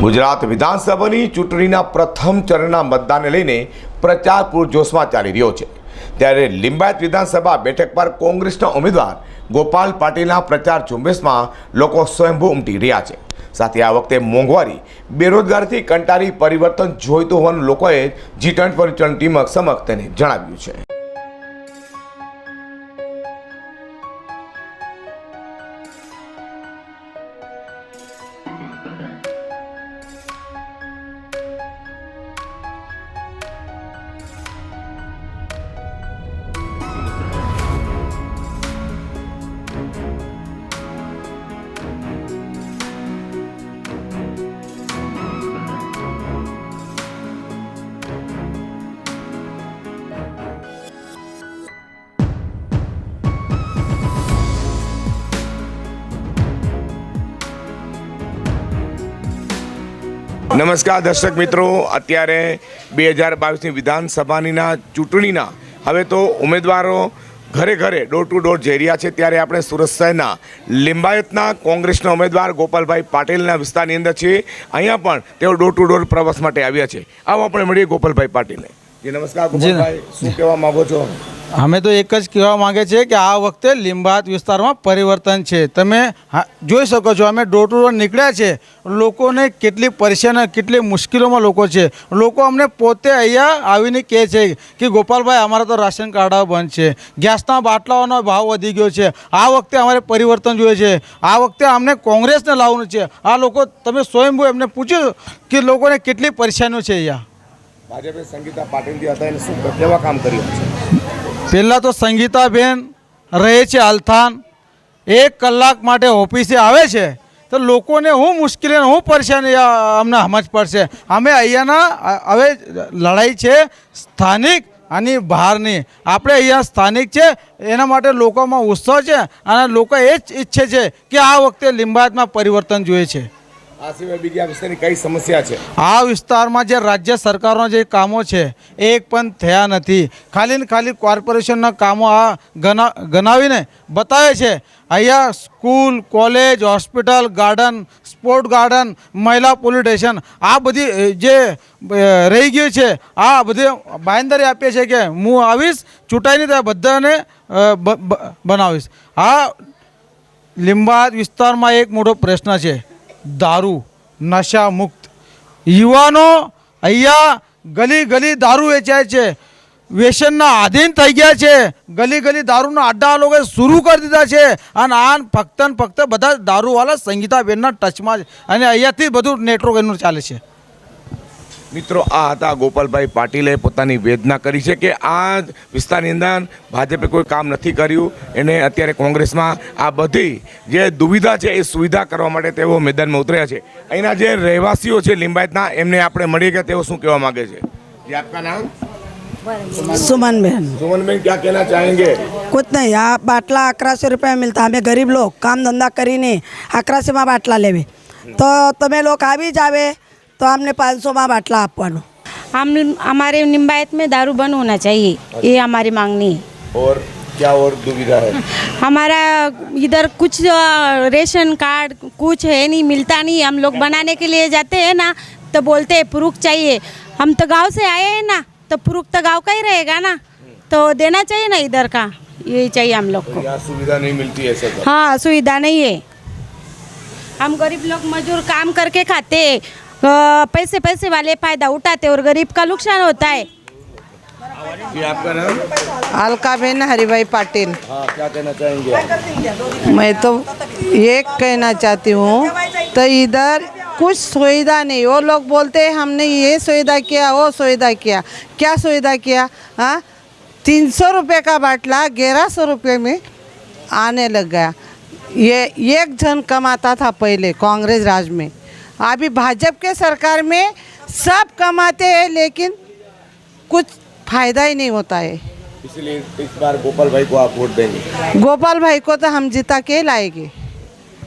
ગુજરાત વિધાનસભાની ચૂંટણીના પ્રથમ ચરણના મતદાનને લઈને પ્રચાર પૂરજોશમાં ચાલી રહ્યો છે. ત્યારે લિંબાયત વિધાનસભા બેઠક પર કોંગ્રેસના ઉમેદવાર ગોપાલ પાટીલના પ્રચાર ઝુંબેશમાં લોકો સ્વયંભૂ ઉમટી રહ્યા છે. સાથે આ વખતે મોંઘવારી, બેરોજગારીથી કંટાળી પરિવર્તન જોઈતું હોવાનું લોકોએ જી ટ્વેન્ટી ટીમ સમક્ષ તેને જણાવ્યું છે. નમસ્કાર દર્શક મિત્રો અત્યારે બે હજાર બાવીસની વિધાનસભાનીના ચૂંટણીના હવે તો ઉમેદવારો ઘરે ઘરે ડોર ટુ ડોર જઈ રહ્યા છે. ત્યારે આપણે સુરત શહેરના લિંબાયતના કોંગ્રેસના ઉમેદવાર ગોપાલભાઈ પાટીલના વિસ્તારની અંદર છે. અહીંયા પણ તેઓ ડોર ટુ ડોર પ્રવાસ માટે આવ્યા છે. આવો આપણે મળીએ ગોપાલભાઈ પાટીલને. જી નમસ્કાર ગોપાલભાઈ. શું કહેવા માગો છો? અમે તો એક જ કહેવા માંગે છે કે આ વખતે લીંબાત વિસ્તારમાં પરિવર્તન છે. તમે જોઈ શકો છો, અમે ડોર ટુ ડોર નીકળ્યા છે. લોકોને કેટલી પરેશાની, કેટલી મુશ્કેલીઓમાં લોકો છે. લોકો અમને પોતે અહીંયા આવીને કહે છે કે, ગોપાલભાઈ, અમારા તો રાશન કાર્ડ બંધ છે. ગેસના બાટલાઓનો ભાવ વધી ગયો છે. આ વખતે અમારે પરિવર્તન જોઈએ છે. આ વખતે અમને કોંગ્રેસને લાવવાનું છે. આ લોકો, તમે સ્વયંભૂ એમને પૂછ્યું કે લોકોને કેટલી પરેશાનીઓ છે અહીંયા? ભાજપે સંગીતા પાટીલ જે હતા, એને શું કેવા કામ કર્યું? પહેલાં તો સંગીતાબેન રહે છે અલથાન એક કલાક માટે ઓફિસે આવે છે. તો લોકોને હું મુશ્કેલી હું પરેશાની અમને સમજ પડશે. અમે અહીંયાના હવે લડાઈ છે સ્થાનિક અને બહારની. આપણે અહીંયા સ્થાનિક છે, એના માટે લોકોમાં ઉત્સાહ છે અને લોકો એ જ ઈચ્છે છે કે આ વખતે લિંબાયતમાં પરિવર્તન જોઈએ છે. આ વિસ્તારમાં જે રાજ્ય સરકારના જે કામો છે, એ પણ થયા નથી. ખાલી ખાલી કોર્પોરેશનના કામો આ ગના ગણાવીને બતાવે છે. અહીંયા school, college, hospital, garden, sport garden, મહિલા પોલીસ સ્ટેશન, આ બધી જે રહી ગયું છે, આ બધી બાંયંદરી આપીએ છીએ કે હું આવીશ, ચૂંટાઈને ત્યાં બધાને બનાવીશ. આ લીંબાદ વિસ્તારમાં એક મોટો પ્રશ્ન છે. દારૂ નશા મુક્ત યુવાનો અહીંયા ગલી ગલી દારૂ વેચાય છે. વ્યસનના આધીન થઈ ગયા છે. ગલી ગલી દારૂના અડ્ડા લોકોએ શરૂ કરી દીધા છે. અને આ ફક્ત ને ફક્ત બધા દારૂવાળા સંગીતાબેનના ટચમાં છે. અને અહીંયાથી બધું નેટવર્ક એનું ચાલે છે. મિત્રો આ હતા ગોપાલભાઈ પાટીલે પોતાની વેદના કરી છે કે આ વિસ્તારની અંદર ભાજપે કોઈ કામ નથી કર્યું એને અત્યારે કોંગ્રેસમાં આ બધી જે દુવિધા છે એ સુવિધા કરવા માટે તેઓ મેદાનમાં ઉતર્યા છે અહીંના જે રહેવાસીઓ છે લિંબાયતના એમને આપણે મળીએ કે તેઓ શું કહેવા માંગે છે जी आपका नाम सुमन बहन सुमन बेन क्या कहना चाहेंगे कुछ नहीं यहाँ बाटला अकरा सौ रुपया मिलता हमें गरीब लोग काम धंधा કરીને અકરા માં બાટલા લેવી તો તમે લોકો આવી જ આવે તો અમને પાંચસોમાં બાટલા આપવાનું हम हमारे निम्बायत में दारू बंद होना चाहिए ये हमारी मांगनी है और क्या और दुविधा है हमारा इधर कुछ अ, रेशन कार्ड कुछ है नहीं मिलता नहीं हम लोग बनाने के लिए जाते हैं ना तो बोलते हैं प्रूफ चाहिए हम तो गांव से आए हैं ना तो प्रूफ तो गांव का ही रहेगा ना तो देना चाहिए ना इधर का यही चाहिए हम लोग को यहाँ सुविधा नहीं मिलती है ऐसे तो हाँ सुविधा नहीं है हम गरीब लोग मजदूर काम करके खाते हैं अ, पैसे पैसे वाले फ़ायदा उठाते और गरीब का नुकसान होता है. जी आपका नाम? अलकाबेन हरिभाई पाटिल. हाँ क्या कहना चाहेंगे आप? मैं तो ये कहना चाहती हूँ तो इधर कुछ सुविधा नहीं वो लोग बोलते हैं हमने ये सुविधा किया वो सुविधा किया. क्या सुविधा किया? हाँ तीन सौ रुपये का बाटला ग्यारह सौ रुपये में आने लग गया. ये एक जन कमाता था पहले कांग्रेस राज में. अभी भाजपा के सरकार में सब कमाते हैं लेकिन कुछ फायदा ही नहीं होता है इसलिए इस बार गोपाल भाई को आप वोट देंगे गोपाल भाई को तो हम जिता के लाएंगे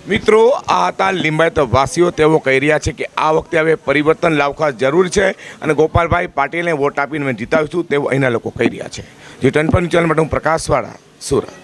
મિત્રો આ હતા લિંબાયત વાસીઓ તેઓ કહી રહ્યા છે કે આ વખતે હવે પરિવર્તન લાવવા જરૂર છે અને ગોપાલભાઈ પાટીલને વોટ આપીને અમે જીતાવીશું તેવું અહીંના લોકો કહી રહ્યા છે જે ટનપન ચેનલ માટે હું પ્રકાશવાળા સુરત